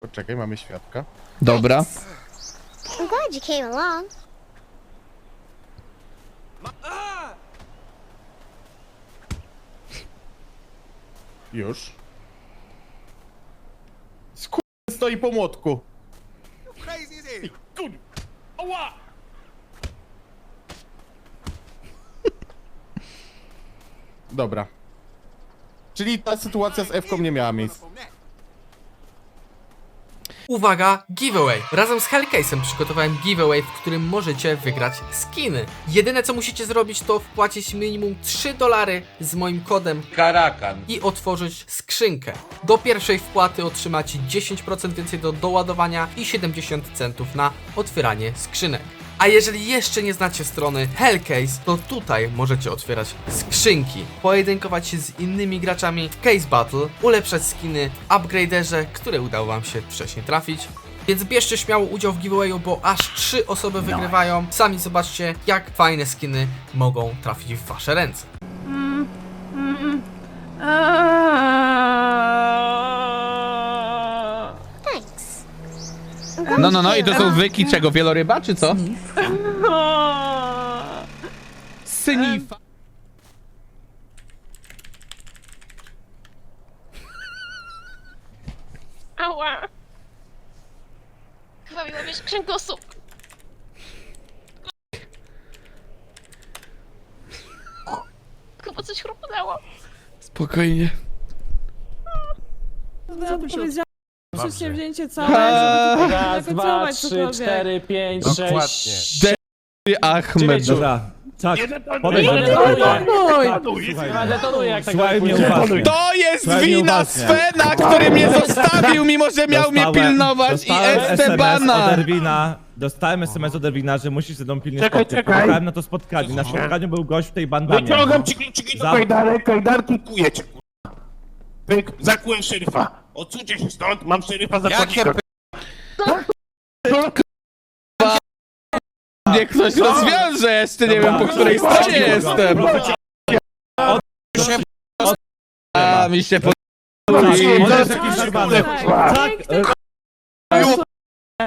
Poczekaj, mamy świadka. Dobra. I'm glad you came along. Już. Skur... stoi po młotku. Kur... Ała! Dobra. Czyli ta sytuacja z Ewką nie miała miejsca. Uwaga, giveaway! Razem z Hellcase'em przygotowałem giveaway, w którym możecie wygrać skiny. Jedyne co musicie zrobić to wpłacić minimum 3 dolary z moim kodem Karakan. i otworzyć skrzynkę. Do pierwszej wpłaty otrzymacie 10% więcej do doładowania i 70 centów na otwieranie skrzynek. A jeżeli jeszcze nie znacie strony Hellcase, to tutaj możecie otwierać skrzynki, pojedynkować się z innymi graczami w Case Battle, ulepszać skiny w upgraderze, które udało wam się wcześniej trafić. Więc bierzcie śmiało udział w giveawayu, bo aż 3 osoby wygrywają. Sami zobaczcie, jak fajne skiny mogą trafić w wasze ręce. Thanks. No, no, no i to są wyki czego? Wieloryba, czy co? Synifa. Ała! Chyba mi łamiesz kręgosłup. Chyba coś chrupnęło. Spokojnie. Powiedziałam przedsięwzięcie całe, żeby Raz, dwa, zakońcować trzy, cokolwiek. cztery, pięć, Dokładnie. sześć. Ahmed. Dziewięciu. Dobra, tak. Podejdź Nie do detonuję. mnie. Ja detonuję jak tak Słuchaj mnie pójdzie. uważnie. To jest Słuchaj wina uważnie. Svena, który mnie zostawił, mimo że miał mnie Dostałem- pilnować i dostałem SMS od Estebana. Erwina, dostałem SMS od Erwina, że musisz ze mną pilnie czekaj, spotkać. czekaj. Pojechałem na to spotkanie. Na spotkaniu był gość w tej bandamie. Wyciągam ci kluczyki do Za- kajdarek, kajdarki kuję cię, kurwa. Pyk, zakułem szeryfa. Odsuńcie się stąd, mam szeryfa za Jakie Niech ktoś rozwiąże jeszcze, nie wiem po której stronie jestem. A, mi się pod... On jest jakiś normalny. Tak,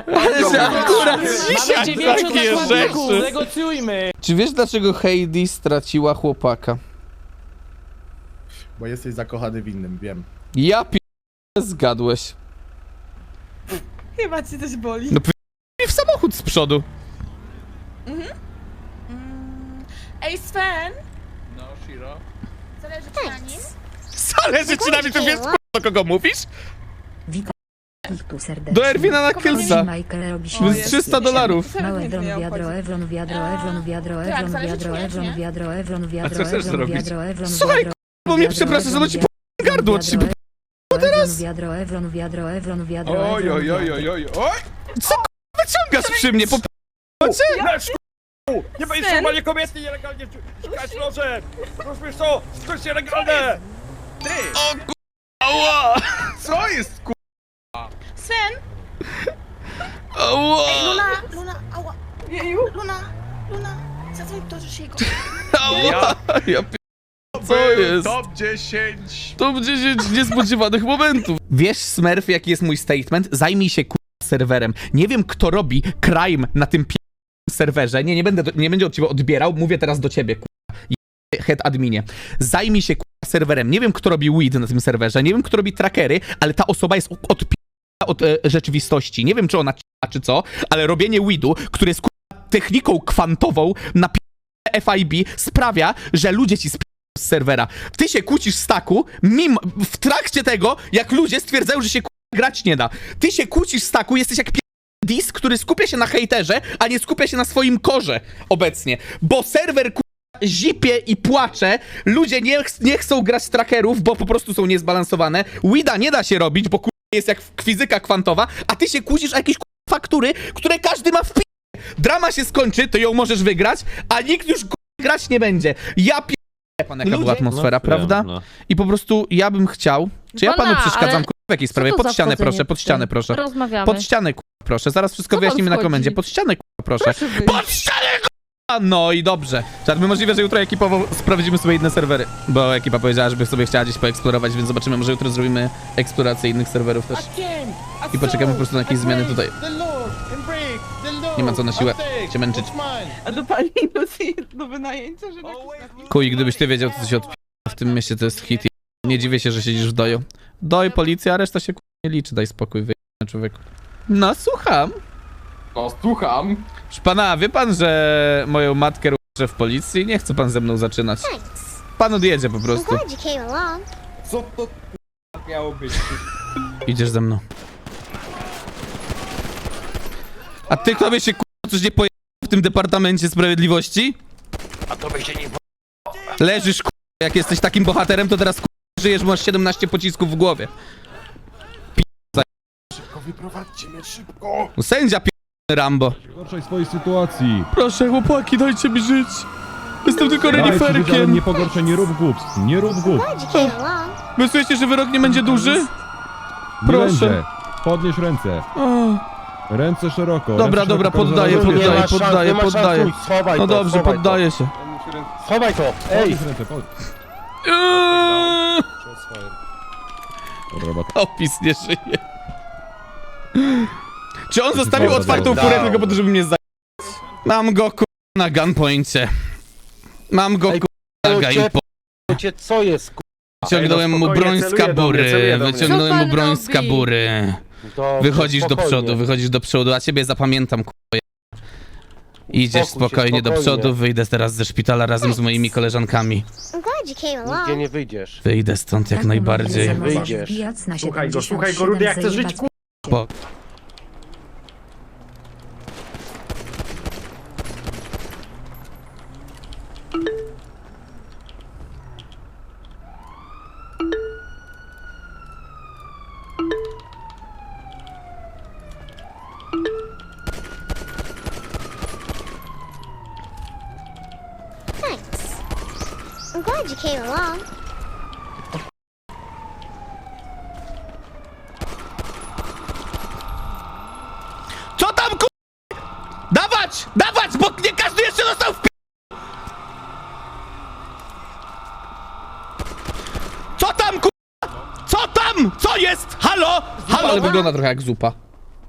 Ale że akurat Mamy dzisiaj dziewięciu takie zakładników, rzeczy. negocjujmy. Czy wiesz dlaczego Heidi straciła chłopaka? Bo jesteś zakochany w innym, wiem. Ja pi... zgadłeś. chyba cię coś boli. No I w samochód z przodu. Ej, Sven! No, Shiro. Zależy ci na nim? Zależy ci na mnie, to wiesz do kogo mówisz? Tu serdecznie. Do Erwina na Killsa. Michael robi To jest 300 dolarów. Małe Ewron, nie wiadro. Ewron, wiadro, Ewron, wiadro, Tak, Ewron, zależy, wiadro, czy Ewron, wiadro, Ewron, A wiadro, co chcesz Ewron, zrobić? wiadro, Ewron, Słuchaj, wiadro, bo mnie wiadro, przepraszasz, Ewron, że ci wiadro, gardło wiadro, trzyma. Ewron, teraz? Wiadro, Ewron, wiadro, Ewron, wiadro, Oj, oj, oj, wiadro. oj, oj, oj. Co k***a wyciągasz przy mnie? Po Nie będziesz normalnie kobiety nielegalnie szukać nożem. Rozumiesz to? To jest nielegalne. O k***a, ała! Co jest k***a? Sven! Ała! Luna, Luna, ała, Jeju! Luna, Luna, zadzwoń do Rzesziego. Ała! Ja Co jest? Top 10! Top 10 niespodziewanych momentów. Wiesz, Smurf, jaki jest mój statement? Zajmij się k***a serwerem. Nie wiem, kto robi crime na tym pi... serwerze. Nie, nie będę, do, nie będę od ciebie odbierał. Mówię teraz do ciebie, k***a. Head adminie. Zajmij się k***a serwerem. Nie wiem, kto robi weed na tym serwerze. Nie wiem, kto robi trackery, ale ta osoba jest od, od, od e, rzeczywistości. Nie wiem, czy ona c***a, czy co, ale robienie weedu, który jest k***a, techniką kwantową na pi... FIB sprawia, że ludzie ci sp z serwera. Ty się kłócisz z taku, mim w trakcie tego, jak ludzie stwierdzają, że się grać nie da. Ty się kłócisz z taku, jesteś jak pi- disk, który skupia się na hejterze, a nie skupia się na swoim korze obecnie. Bo serwer k***a, zipie i płacze, ludzie nie, ch- nie chcą grać trackerów, bo po prostu są niezbalansowane. Wida nie da się robić, bo jest jak fizyka kwantowa, a ty się kłócisz o jakieś faktury, które każdy ma w pi- Drama się skończy, to ją możesz wygrać, a nikt już grać nie będzie. Ja pi... Pan, jaka była atmosfera, prawda? I po prostu ja bym chciał. Czy ja panu przeszkadzam ale w jakiej sprawie? to Pod za ścianę, wchodzenie proszę, pod ścianę, proszę. Rozmawiamy. Pod ścianę, proszę. Zaraz wszystko Co pan wyjaśnimy na wchodzi? komendzie. Pod ścianę, proszę. Proszę wyjść. Pod ścianę, no i dobrze. Czad, my możliwe, że jutro ekipowo sprawdzimy sobie inne serwery. Bo ekipa powiedziała, żeby sobie chciała gdzieś poeksplorować, więc zobaczymy, może jutro zrobimy eksplorację innych serwerów też. I poczekamy po prostu na jakieś zmiany tutaj. Nie ma co na siłę się męczyć. A do pani Lucy jest do wynajęcia, że Kuj, gdybyś ty wiedział, co się odpi... w tym mieście, to jest hit. Nie dziwię się, że siedzisz w doju. Doj, policja, a reszta się ku- nie liczy. Daj spokój, wyjdę człowieku. No, słucham. No, słucham. Proszę pana, wie pan, że moją matkę ruszę w policji? Nie chce pan ze mną zaczynać. Thanks. Pan odjedzie po I'm prostu. glad you came along. Co to miało być? Idziesz ze mną. A ty tobie się ku- coś nie poje w tym Departamencie Sprawiedliwości? A to by się nie Leżysz ku... Jak jesteś takim bohaterem, to teraz ku... żyjesz, masz 17 pocisków w głowie. Szybko wyprowadźcie mnie, szybko! No, Sędzia pi... Rambo. gorszej swojej sytuacji. Proszę chłopaki, dajcie mi żyć. Jestem tylko Daj ci reniferkiem. nie pogorszaj, nie rób głupstw, nie rób głupstw. Myślicie, że wyrok nie będzie duży? Nie Proszę. będzie. Podnieś ręce. O, Ręce szeroko. Dobra, ręce dobra, szeroko, poddaję, zaraz- poddaję, ma szans, poddaję, nie ma szans, poddaję. chuj, Schowaj No to, dobrze, schowaj poddaję się. To. Schowaj to! Ej! Podnieś ręce, pod... Eee, Dobra, robota. Opis nie żyje. Czy on zostawił Dobra, otwartą dobra. furę tylko po to, żeby mnie zająć? Mam go ku... na gunpoincie. Mam go Ej, ku... na gunpoincie. Cię, co jest, ku... Wyciągnąłem mu spokojnie, broń z celuje do mnie, kabury. celuje do mnie. Wyciągnąłem Co mu pan broń z robi? kabury. Wychodzisz do spokojnie. przodu, wychodzisz do przodu, a ciebie zapamiętam, ku... Idziesz Uspokój się, spokojnie do spokojnie. przodu, wyjdę teraz ze szpitala razem z moimi koleżankami. I'm glad you came Nigdzie along. nie wyjdziesz. Wyjdę stąd jak Tak, najbardziej. Wyjdziesz. Słuchaj go, 77, słuchaj go, Rudy, jak chcesz żyć, Spoko. Thanks. I'm glad you came along. Co tam ku... Dawać! Dawać, bo nie każdy jeszcze dostał w pi... Co tam ku... Co tam? Co jest? Halo? Halo? Ale wygląda trochę jak zupa.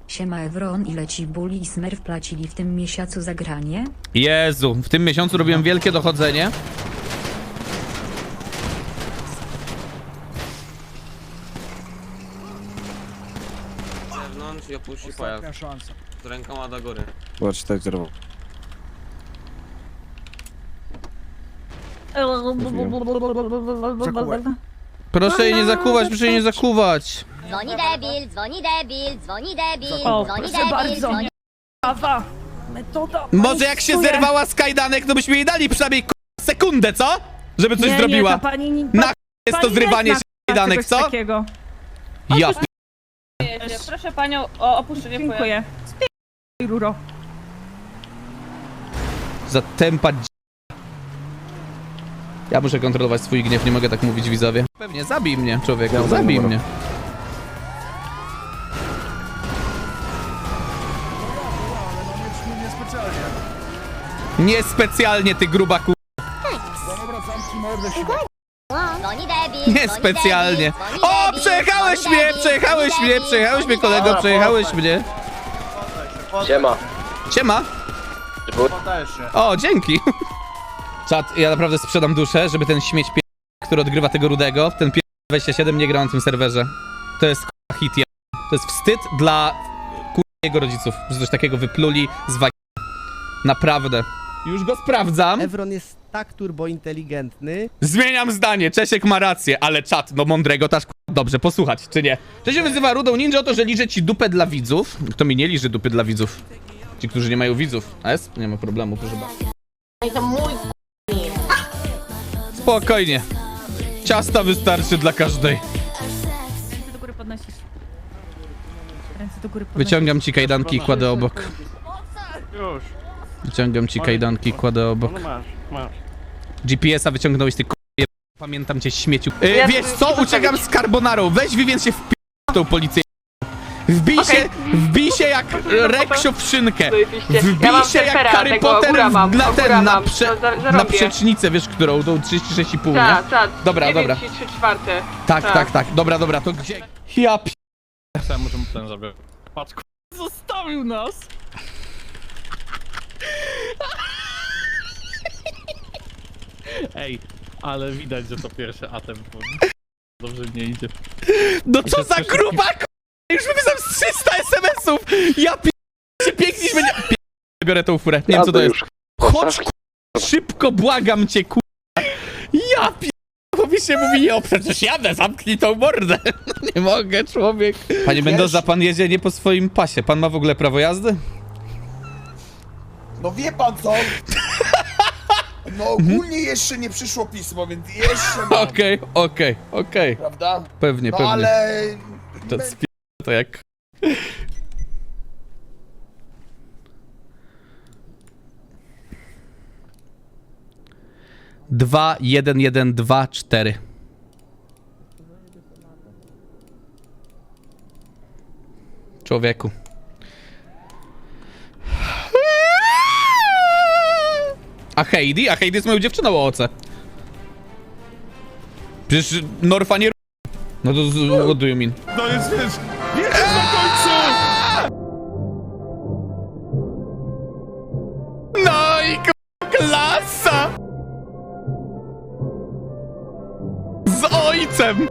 Siema Evron, ile ci Bully i Smurf płacili w tym miesiącu za granie? Jezu, w tym miesiącu robiłem wielkie dochodzenie. I opuści pojazd. szansa. Z rękoma do góry. Zobacz, tak zrobił. Proszę jej nie zakuwać, proszę jej nie zakuwać. Dzwoni debil, dzwoni debil, dzwoni debil, O, dzwoni proszę debil, bardzo. dzwoni. Metoda. Może jak się zerwała z kajdanek, to byśmy jej dali przynajmniej ku- sekundę, co? Żeby coś nie, zrobiła. Nie, ta pani, Na ch- jest to pani zrywanie się z kajdanek, co? Takiego. Ja p- Proszę panią o opuszczenie pojazdu. Dziękuję. Spiej, Ruro. za tempa dzi- Ja muszę kontrolować swój gniew, nie mogę tak mówić widzowie. Pewnie, zabij mnie, człowieku, Ja zabij mnie. Niespecjalnie, ty gruba ku... Dzwoni debil, Niespecjalnie. O, przejechałeś mnie, przejechałeś mnie, przejechałeś mnie, kolego, przejechałeś mnie. Siema. Siema. O, dzięki. Czat, ja naprawdę sprzedam duszę, żeby ten śmieć pie... który odgrywa tego rudego, ten pie... 27 nie gra na tym serwerze. To jest k***a hit, ja. To jest wstyd dla k***a jego rodziców, że coś takiego wypluli z wagi. Naprawdę. Już go sprawdzam. Evron jest tak turbo inteligentny. Zmieniam zdanie, Czesiek ma rację, ale czat, no mądrego też dobrze posłuchać, czy nie? To się wyzywa Rudą Ninja o to, że liże ci dupę dla widzów. Kto mi nie liży dupy dla widzów? Ci, którzy nie mają widzów. S? Nie ma problemu, proszę bardzo. Spokojnie. Ciasta wystarczy dla każdej. Ręce do góry podnosisz. Ręce do góry podnosisz. Wyciągam ci kajdanki i kładę obok. Już. Wyciągam ci kajdanki kładę obok. No masz, masz. GPS-a wyciągnąłeś ty k***je. Pamiętam cię śmieciu. E, wiesz co? Uciekam z carbonarą. Weź Vivien się w tą policję. Wbij się, Okej. wbij się jak Reksio w szynkę. Zajebiście. Wbij Ja mam się jak surfera Harry tego, Potter ogóra mam, na ogóra ten, na, mam. prze, To za- na zarobię. przecznicę, wiesz, którą, tą 36,5, nie? Tak, tak. Dobra, 9 dobra. i 3 czwarte. Tak, tak, tak, dobra, dobra, to gdzie? Ja p... Może mu ten zabiorę. Patrz, ku... Zostawił nas. Ej, ale widać, że to pierwszy atem. Dobrze nie idzie. No co za gruba k... Już wypisałem z 300 SMS-ów! Ja p... się pięknie będzie... P... Biorę tą furę, nie wiem co to jest. Chodź k... Szybko, błagam cię k... Ja p... Chłopi się mówi, jo, przecież jadę, zamknij tą mordę. Nie mogę, człowiek. Panie Mendoza, pan jedzie nie po swoim pasie. Pan ma w ogóle prawo jazdy? No wie pan co? No ogólnie jeszcze nie przyszło pismo, więc jeszcze mam, Okej, okej, okej. prawda? Pewnie, No pewnie. ale... To, to jak... Dwa, jeden, jeden, dwa, cztery. Człowieku. A Heidi? A Heidi jest moją dziewczyną o oce. Przecież Norfa nie... No to z- what do you mean? No jest, wiesz, jedziesz na końcu! No i k- klasa! Z ojcem!